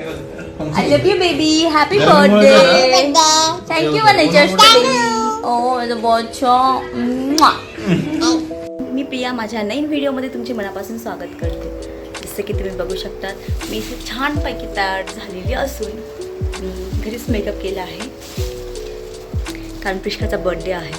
I love you, baby. Happy birthday. Thank you, manager. Oh, the bocho. मी प्रिया माझ्या नवीन व्हिडिओमध्ये तुमचे मनापासून स्वागत करते. जसं की तुम्ही बघू शकता मी इथे छानपैकी तयार झालेली असून मी घरीच मेकअप केला आहे. कारण प्रिष्काचा बड्डे आहे.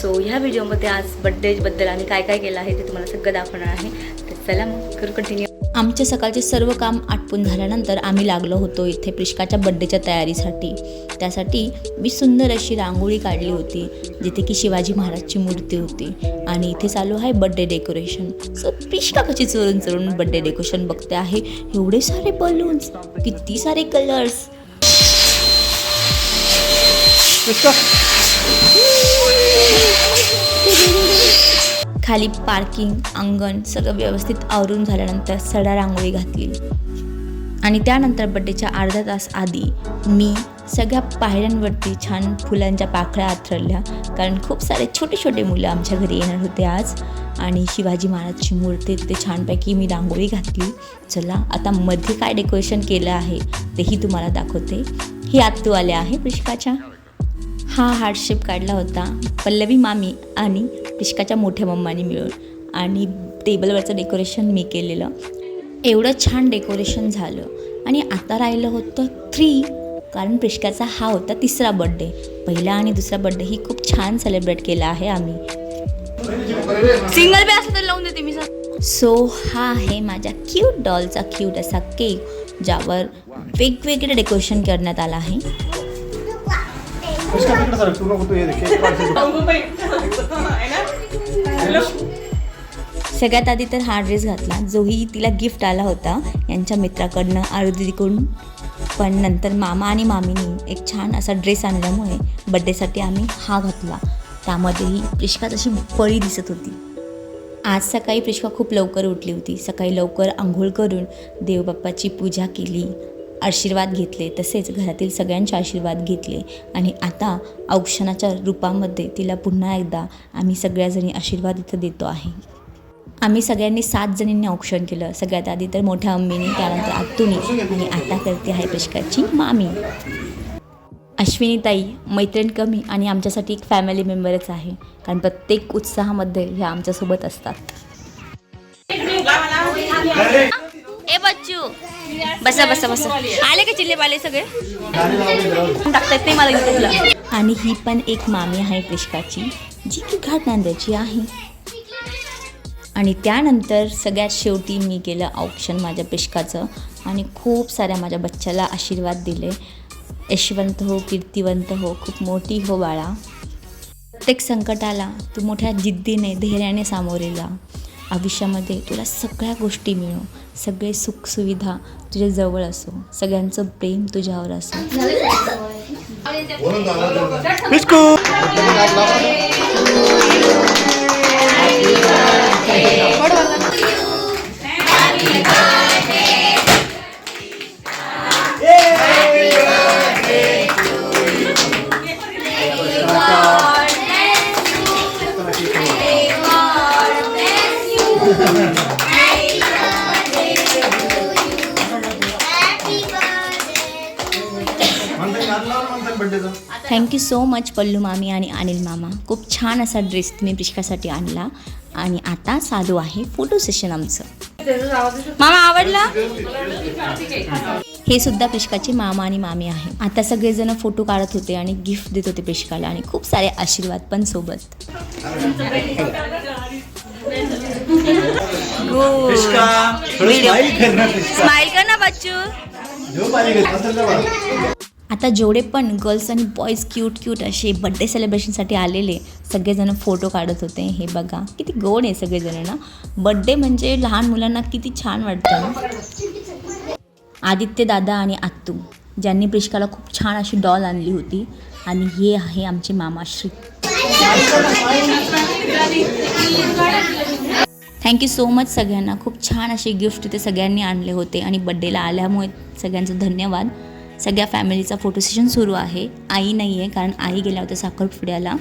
सो ह्या व्हिडिओमध्ये आज बड्डेबद्दल आम्ही काय काय केलं आहे ते तुम्हाला सगळं दाखवणार आहे. तर चला मग करू कंटिन्यू आमचे सकाळचे सर्व काम आटपून झाल्यानंतर आम्ही लागलो होतो इथे प्रिष्काच्या बड्डेच्या तयारीसाठी. त्यासाठी मी सुंदर अशी रांगोळी काढली होती जिथे की शिवाजी महाराजची मूर्ती होती. आणि इथे चालू आहे बड्डे डेकोरेशन. सो प्रिष्का कशी चोरून चोरून बड्डे डेकोरेशन बघते आहे? एवढे सारे बलून्स किती सारे कलर्स खाली पार्किंग अंगण सगळं व्यवस्थित आवरून झाल्यानंतर सडा रांगोळी घातली. आणि त्यानंतर बड्डेच्या अर्धा तास आधी मी सगळ्या पायऱ्यांवरती छान फुलांच्या पाखळ्या आथरल्या. कारण खूप सारे छोटे छोटे मुलं आमच्या घरी येणार होते आज. आणि शिवाजी महाराजची मूर्ती तिथे छानपैकी मी रांगोळी घातली. चला आता मध्ये काय डेकोरेशन केलं आहे तेही तुम्हाला दाखवते. ही आत्तू आल्या आहे प्रिष्काच्या हा हार्डशेप काढला होता पल्लवी मामी आणि पिशकाच्या मोठ्या मम्मानी मिळून आणि टेबलवरचं डेकोरेशन मी केलेलं. एवढं छान डेकोरेशन झालं. आणि आता राहिलं होतं थ्री कारण प्रिष्काचा हा होता तिसरा बड्डे पहिला आणि दुसरा बड्डे ही खूप छान सेलिब्रेट केला आहे आम्ही. सिंगल बी असं लावून देते मी सो हा आहे माझ्या क्यूट डॉलचा क्यूट असा केक ज्यावर वेगवेगळे डेकोरेशन करण्यात आलं आहे. सारा तू नको तू सगळ्यात आधी तर हा ड्रेस घातला जोही तिला गिफ्ट आला होता यांच्या मित्राकडनं आरुदीकडून पण नंतर मामा आणि मामीनी एक छान असा ड्रेस आणल्यामुळे बड्डेसाठी आम्ही हा घातला त्यामध्येही प्रिष्का तशी पळी दिसत होती आज सकाळी प्रिष्का खूप लवकर उठली होती सकाळी लवकर आंघोळ करून देवबाप्पाची पूजा केली आशीर्वाद घेतले तसेच घरातील सगळ्यांचे आशीर्वाद घेतले. आणि आता औक्षणाच्या रूपामध्ये तिला पुन्हा एकदा आम्ही सगळ्याजणी आशीर्वाद इथं देतो आहे. आम्ही सगळ्यांनी सात जणींनी औक्षण केलं. सगळ्यात आधी तर मोठ्या अम्मीने त्यानंतर आत्तुनी आणि आता करते आहे प्रिष्काची मामी. अश्विनीताई मैत्रीण कमी आणि आमच्यासाठी एक फॅमिली मेंबरच आहे. कारण प्रत्येक उत्साहामध्ये ह्या आमच्यासोबत असतात. ए बच्चू. बसा बसा बसा. आले का चिल्ले पाले सगळे? टाकतात ते मला युट्यूबला आणि ही पण एक मामी आहे प्रिष्काची जी की घाट नांद्याची आहे. आणि त्यानंतर सगळ्यात शेवटी मी केलं औक्षण माझ्या पिष्काचं आणि खूप साऱ्या माझ्या बच्च्याला आशीर्वाद दिले. यशवंत हो कीर्तिवंत हो खूप मोठी हो बाळा. प्रत्येक संकटाला तू मोठ्या जिद्दीने धैर्याने सामोरे जा. आयुष्यामध्ये तुला सगळ्या गोष्टी मिळो. सगळे सुखसुविधा तुझ्या जवळ असो. सगळ्यांचं प्रेम तुझ्यावर असो. Bisku thank you so much Pallu मामी आणि अनिल मामा. खूप छान असा ड्रेस तुम्ही प्रिष्कासाठी आणला. आणि आता चालू आहे फोटो सेशन आमचं. मामा आवडला? हे सुद्धा प्रिष्काचे मामा आणि मामी आहे. आता सगळेजण फोटो काढत होते आणि गिफ्ट देत होते प्रिष्काला आणि खूप सारे आशीर्वाद पण सोबत. स्माइल कर ना बच्चू. आता जेवढे पण गर्ल्स आणि बॉईज क्यूट क्यूट असे बड्डे सेलिब्रेशनसाठी आलेले सगळेजण फोटो काढत होते. हे बघा किती गोड आहे सगळेजण ना. बड्डे म्हणजे लहान मुलांना किती छान वाटतं ना. आदित्य दादा आणि आत्तू ज्यांनी प्रिष्काला खूप छान अशी डॉल आणली होती. आणि हे आहे आमचे मामाश्री. थँक्यू सो मच सगळ्यांना. खूप छान असे गिफ्ट तिथे सगळ्यांनी आणले होते आणि बड्डेला आल्यामुळे सगळ्यांचं धन्यवाद. सगळ्या फॅमिलीचा फोटो सेशन सुरू आहे. आई नाही आहे कारण आई गेल्या होत्या साखरपुड्याला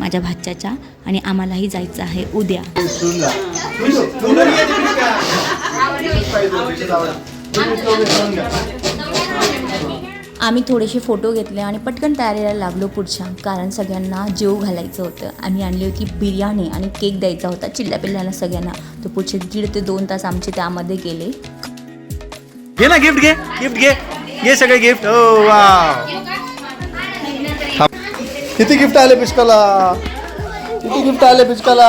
माझ्या भाच्याच्या आणि आम्हालाही जायचं आहे उद्या. आम्ही थोडेसे फोटो घेतले आणि पटकन तयारीला लागलो पुढच्या कारण सगळ्यांना जेव घालायचं होतं. आम्ही आणली होती बिर्याणी आणि केक द्यायचा होता चिल्ल्या पिल्ल्यांना सगळ्यांना. तर पुढचे दीड ते दोन तास आमचे त्यामध्ये गेले. घे ना गिफ्ट घे गिफ्ट घे. घे सगळे गिफ्ट ओ वा किती गिफ्ट आले पिस्काला किती गिफ्ट आले पिस्काला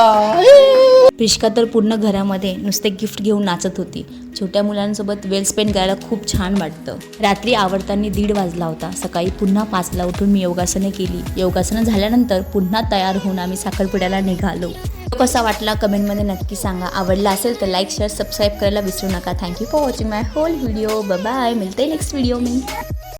प्रिष्का तर पूर्ण घरामध्ये नुसते गिफ्ट घेऊन नाचत होती. छोट्या मुलांसोबत वेल स्पेंड करायला खूप छान वाटतं. रात्री आवडताना दीड वाजला होता. सकाळी पुन्हा पाचला उठून मी योगासनं केली. योगासनं झाल्यानंतर पुन्हा तयार होऊन आम्ही साखरपुड्याला निघालो. कसा वाटला कमेंटमध्ये नक्की सांगा. आवडला असेल तर लाईक शेअर सबस्क्राईब करायला विसरू नका. Thank you for watching my whole video bye मिळते नेक्स्ट व्हिडिओ मी.